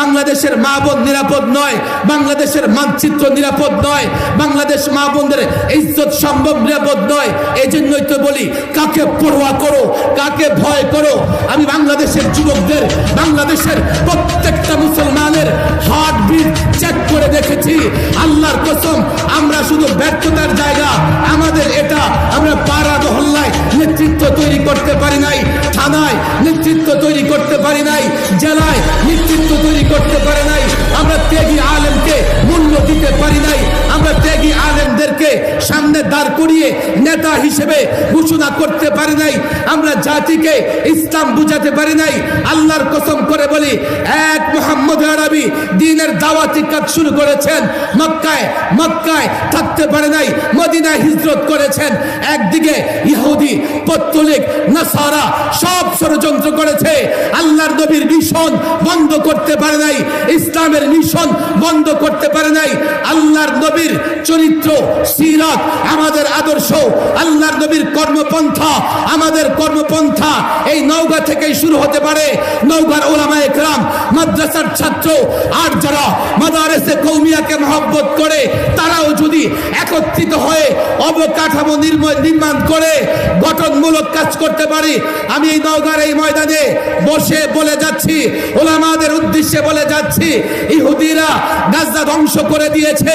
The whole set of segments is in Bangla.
বাংলাদেশের মা বোন নিরাপদ নয়, বাংলাদেশের মানচিত্র নিরাপদ নয়, বাংলাদেশ মা বোনদের ইজ্জত সম্ভব নিরাপদ নয়। এই জন্যই তো বলি, কাকে পড়ুয়া করো, কাকে ভয় করো? আমি বাংলাদেশের যুবকদের, বাংলাদেশের প্রত্যেকটা মুসলমানের হার্ট বিট চেক করে দেখেছি। আল্লাহর কসম, আমরা শুধু ব্যর্থতার জায়গা, আমাদের এটা আমরা পাড়া মহল্লায় নেতৃত্ব তৈরি করতে পারি নাই, থানায় নেতৃত্ব তৈরি করতে পারি নাই, জেলায় নেতৃত্ব দাঁড় করিয়ে নেতা হিসেবে ঘোষণা করতে পারে নাই। আমরা জাতিকে ইসলাম বুঝাতে পারি নাই। আল্লাহর কসম করে বলি, এক মোহাম্মদ আরবি দিনের দাওয়াতি কাজ শুরু করেছেন। মক্কায় মক্কায় থাকতে পারে নাই। মদিনায় হিজরত করেছেন। একদিকে ইহুদি, পত্তলিক, নাসারা সব ষড়যন্ত্র করেছে নবীর মিশন বন্ধ করতে পারে নাই, ইসলামের মিশন বন্ধ করতে পারে নাই। আল্লাহর নবীর চরিত্র, সিরাত আমাদের আদর্শ। আল্লাহর নবীর কর্মপন্থা আমাদের কর্মপন্থা। এই নৌকা থেকেই শুরু হতে পারে। নৌকার ওলামা গ্রাম মাদ্রাসার ছাত্র, আর যারা মাদারেসে কৌমিয়াকে মহব্বত করে, তারাও যদি একত্রিত হয়ে অবকাঠামো নির্মাণ করে গঠনমূলক কাজ করতে পারি। আমি এই নওগাঁর এই ময়দানে বসে বলে যাচ্ছি, ওলামাদের উদ্দেশ্যে বলে যাচ্ছি, ইহুদিরা গাজা ধ্বংস করে দিয়েছে।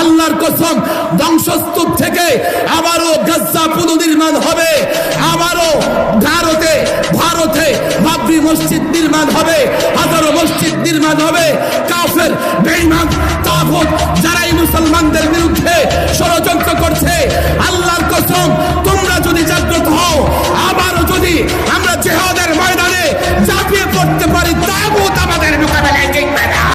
আল্লাহর কসম, ধ্বংসস্তূপ থেকে আবারও গাজা পুনর্নির্মাণ হবে। আবারও ভারতে ভারতে বাবরি মসজিদ নির্মাণ হবে, হাজারো মসজিদ নির্মাণ হবে। কাফের, বেঈমান, তাগুত যারা এই মুসলমানদের বিরুদ্ধে